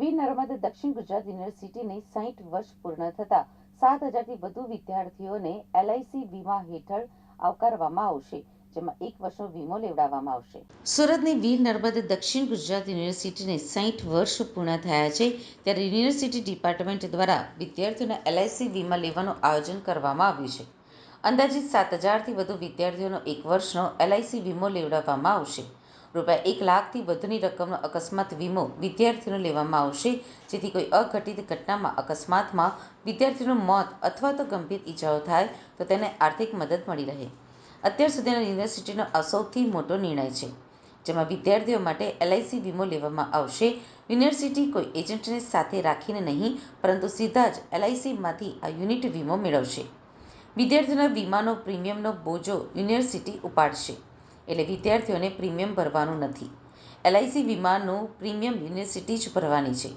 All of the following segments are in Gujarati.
વીર નર્મદ દક્ષિણ ગુજરાત યુનિવર્સિટીને સાહીઠ વર્ષ પૂર્ણ થતા સાત હજારથી વધુ વિદ્યાર્થીઓને એલઆઈસી વીમા હેઠળ આવકારવામાં આવશે, જેમાં એક વર્ષનો વીમો લેવડાવવામાં આવશે. સુરતની વીર નર્મદ દક્ષિણ ગુજરાત યુનિવર્સિટીને સાહીઠ વર્ષ પૂર્ણ થયા છે, ત્યારે યુનિવર્સિટી ડિપાર્ટમેન્ટ દ્વારા વિદ્યાર્થીઓને એલઆઈસી વીમા લેવાનું આયોજન કરવામાં આવ્યું છે. અંદાજિત સાત હજારથી વધુ વિદ્યાર્થીઓનો એક વર્ષનો એલઆઈસી વીમો લેવડાવવામાં આવશે. રૂપિયા એક લાખથી વધુની રકમનો અકસ્માત વીમો વિદ્યાર્થીઓને લેવામાં આવશે, જેથી કોઈ અઘટિત ઘટનામાં અકસ્માતમાં વિદ્યાર્થીનું મોત અથવા તો ગંભીર ઈજાઓ થાય, તો તેને આર્થિક મદદ મળી રહે. અત્યાર સુધીના યુનિવર્સિટીનો આ સૌથી મોટો નિર્ણય છે, જેમાં વિદ્યાર્થીઓ માટે એલઆઈસી વીમો લેવામાં આવશે. યુનિવર્સિટી કોઈ એજન્ટને સાથે રાખીને નહીં, પરંતુ સીધા જ એલઆઈસીમાંથી આ યુનિટ વીમો મેળવશે. વિદ્યાર્થીઓના વીમાનો પ્રીમિયમનો બોજો યુનિવર્સિટી ઉપાડશે. એટલે વિદ્યાર્થીઓને પ્રીમિયમ ભરવાનું નથી. એલઆઈસી વીમાનું પ્રીમિયમ યુનિવર્સિટી જ ભરવાની છે.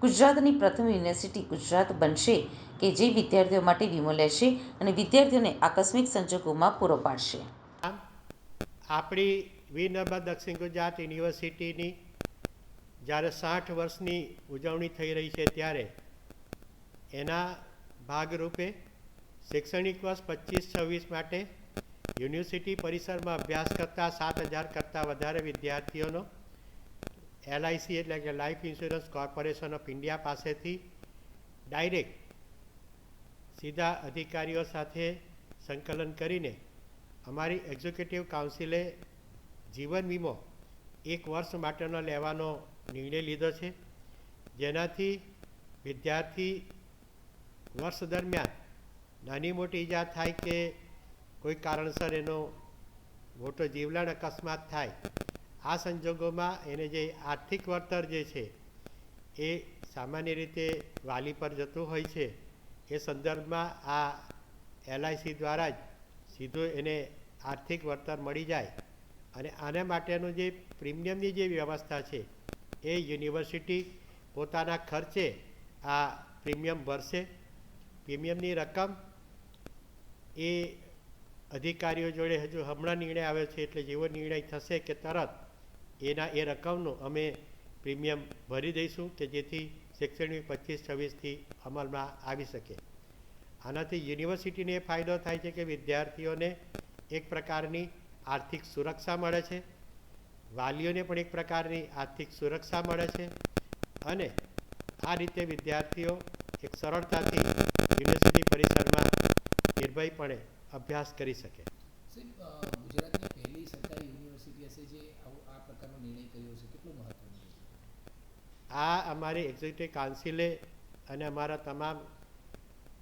ગુજરાતની પ્રથમ યુનિવર્સિટી ગુજરાત બનશે કે જે વિદ્યાર્થીઓ માટે વીમો લેશે અને વિદ્યાર્થીઓને આકસ્મિક સંજોગોમાં પૂરો પાડશે. આપણી વીર નર્મદ દક્ષિણ ગુજરાત યુનિવર્સિટીની જ્યારે સાઠ વર્ષની ઉજવણી થઈ રહી છે ત્યારે એના ભાગરૂપે શૈક્ષણિક વર્ષ પચીસ છવ્વીસ માટે યુનિવર્સિટી પરિસરમાં અભ્યાસ કરતા સાત હજાર કરતાં વધારે વિદ્યાર્થીઓનો એલઆઈસી એટલે કે life insurance corporation of India પાસેથી ડાયરેક્ટ સીધા અધિકારીઓ સાથે સંકલન કરીને અમારી એક્ઝિક્યુટિવ કાઉન્સિલે જીવન વીમો એક વર્ષ માટેનો લેવાનો નિર્ણય લીધો છે. જેનાથી વિદ્યાર્થી વર્ષ દરમિયાન નાની મોટી ઈજા થાય કે કોઈ કારણસર એનો મોટો જીવલેણ અકસ્માત થાય, આ સંજોગોમાં એને જે આર્થિક વળતર જે છે, એ સામાન્ય રીતે વાલી પર જતું હોય છે, એ સંદર્ભમાં આ એલઆઈસી દ્વારા જ સીધું એને આર્થિક વળતર મળી જાય અને આના માટેનું જે પ્રીમિયમની જે વ્યવસ્થા છે, એ યુનિવર્સિટી પોતાના ખર્ચે આ પ્રીમિયમ ભરશે. પ્રીમિયમની રકમ એ અધિકારીઓ જોડે હજુ હમણાં નિર્ણય આવ્યો છે એટલે જેવો નિર્ણય થશે કે તરત એના એ રકમનું અમે પ્રીમિયમ ભરી દઈશું કે જેથી શૈક્ષણિક પચીસ, છવ્વીસથી અમલમાં આવી શકે. આનાથી યુનિવર્સિટીને એ ફાયદો થાય છે કે વિદ્યાર્થીઓને એક પ્રકારની આર્થિક સુરક્ષા મળે છે. વાલીઓને પણ એક પ્રકારની આર્થિક સુરક્ષા મળે છે. અને આ રીતે વિદ્યાર્થીઓ એક સરળતાથી યુનિવર્સિટી પરિસરમાં નિર્ભયપણે અભ્યાસ કરી શકે. ગુજરાતની પહેલી સરકારી યુનિવર્સિટી હશે જે આ પ્રકારનો નિર્ણય કર્યો છે કેટલો મહત્વનો આ અમારી એક્ઝિક્યુટિવ કાઉન્સિલે અને અમારા તમામ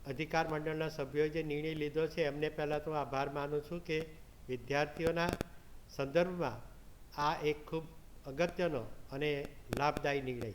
અધિકાર મંડળના સભ્યોએ જે નિર્ણય લીધો છે એમને પહેલાં તો આભાર માનું છું કે વિદ્યાર્થીઓના સંદર્ભમાં આ એક ખૂબ અગત્યનો અને લાભદાયી નિર્ણય છે.